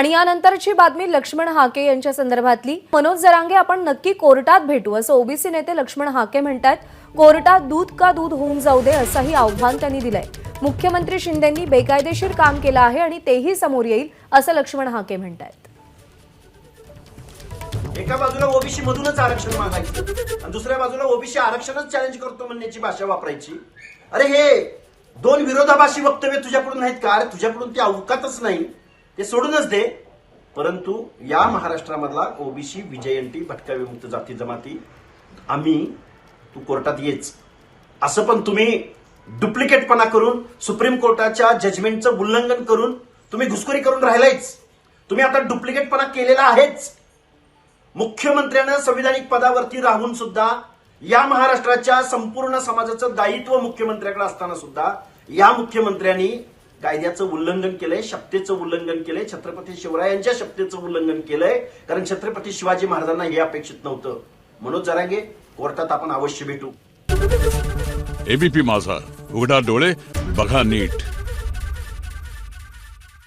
आणि यानंतरची बातमी लक्ष्मण हाके यांच्या संदर्भातली. मनोज जरांगे आपण नक्की कोर्टात भेटू असं ओबीसी नेते लक्ष्मण हाके म्हणतात. कोर्टात दूध का दूध होऊन जाऊ दे असंही आव्हान त्यांनी दिलंय. मुख्यमंत्री शिंदेंनी बेकायदेशीर काम केलं आहे आणि तेही समोर येईल असं लक्ष्मण हाके म्हणतात एका बाजूला ओबीसी मधूनच आरक्षण मागायचं आणि दुसऱ्या बाजूला ओबीसी आरक्षणच चॅलेंज करतो म्हणण्याची भाषा वापरायची. अरे हे दोन विरोधाभाषी वक्तव्य तुझ्याकडून नाहीत का? अरे तुझ्याकडून ते अवकातच नाही. ते सोडूनच दे. परंतु या महाराष्ट्रामधला ओबीसी विजयंती भटक्या विमुक्त जाती जमाती आम्ही तू कोर्टात येच. असं पण तुम्ही डुप्लिकेटपणा करून सुप्रीम कोर्टाच्या जजमेंटचं उल्लंघन करून तुम्ही घुसखोरी करून राहिलायच. तुम्ही आता डुप्लिकेटपणा केलेला आहेच. मुख्यमंत्र्यानं संविधानिक पदावरती राहून सुद्धा या महाराष्ट्राच्या संपूर्ण समाजाचं दायित्व मुख्यमंत्र्याकडे असताना सुद्धा या मुख्यमंत्र्यांनी कायद्याचं उल्लंघन केलंय शपथेचं उल्लंघन केलंय छत्रपती शिवरायांच्या शपथेचं उल्लंघन केलंय कारण छत्रपती शिवाजी महाराजांना हे अपेक्षित नव्हतं. म्हणून जरांगे कोर्टात आपण अवश्य भेटू. एबीपी माझा उघडा डोळे बघा नीट.